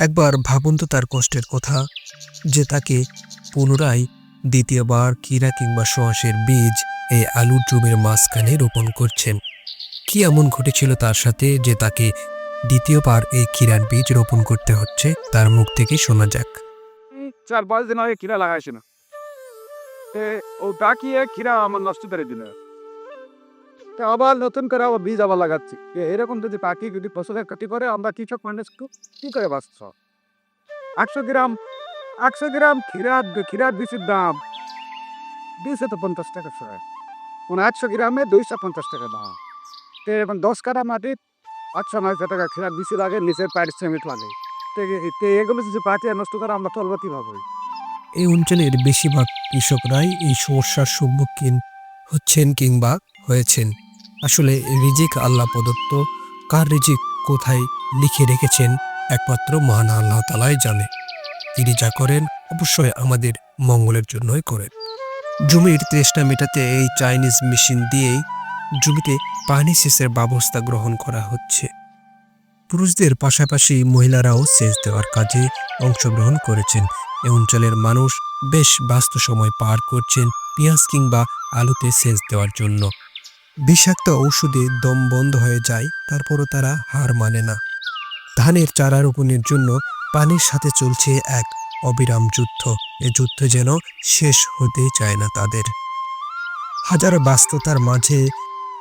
একবার ভাবুন তো তার কষ্টের কথা, যে তাকে পুনরায় দ্বিতীয়বার কীরা কিংবা সোয়াশের বীজ এই আলুর জমির মাঝখানে রোপণ করছেন। কি এমন ঘটেছিল তার সাথে যে তাকে দ্বিতীয়বার এই ক্ষীরার বীজ রোপণ করতে হচ্ছে, তার মুখ থেকে শোনা যাক। চার পাঁচ দিন আগে খিরা লাগাইছি না। এ, ও ডাকিয়ে খিরা আমার নষ্ট করে দিল। তা আবার নতুন করে আবার বীজ আবার লাগাচ্ছি। এরকম যদি পাখি যদি ফসলের ক্ষতি করে, আমরা কৃষক মানুষ কু- করে বাঁচছ একশো গ্রাম একশো গ্রাম খিরার খিরার বীজের দাম দুইশো তো পঞ্চাশ টাকা ছয় মানে একশো গ্রামে দুইশো পঞ্চাশ টাকা দাম। তো এখন দশ কাটা মাটির আটশো নয়শো টাকা খিরার বেশি লাগে, নিচের পারিশ্রমিক লাগে। তো এগুলো যদি পাখি নষ্ট করে, আমরা চলবো কীভাবে? এই অঞ্চলের বেশিরভাগ কৃষকরাই এই সমস্যার সম্মুখীন হচ্ছেন কিংবা হয়েছেন। আসলে রিজিক আল্লাহ প্রদত্ত। কার রিজিক কোথায় লিখে রেখেছেন, একমাত্র মহান আল্লাহ তালাই জানে। তিনি যা করেন অবশ্যই আমাদের মঙ্গলের জন্যই করেন। জমির তৃষ্ণা মেটাতে এই চাইনিজ মেশিন দিয়েই জমিতে পানি সেচের ব্যবস্থা গ্রহণ করা হচ্ছে। পুরুষদের পাশাপাশি মহিলারাও সেচ দেওয়ার কাজে অংশগ্রহণ করেছেন। এ অঞ্চলের মানুষ বেশ ব্যস্ত সময় পার করছেন পেঁয়াজ কিংবা আলুতে সেচ দেওয়ার জন্য। বিষাক্ত ঔষধে দম বন্ধ হয়ে যায়, তারপরও তারা হার মানে না। ধানের চারা রোপণের জন্য পানির সাথে চলছে এক অবিরাম যুদ্ধ। এ যুদ্ধ যেন শেষ হতে চায় না তাদের। হাজার ব্যস্ততার মাঝে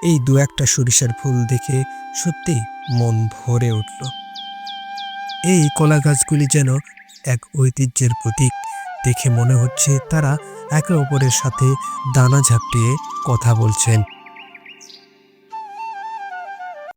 এই দু একটা সরিষার ফুল দেখে সত্যি মন ভরে উঠল। এই কলা গাছগুলি যেন এক ঐতিহ্যের প্রতীক দেখে মনে হচ্ছে তারা একে অপরের সাথে দানা ঝাপটিয়ে কথা বলছেন।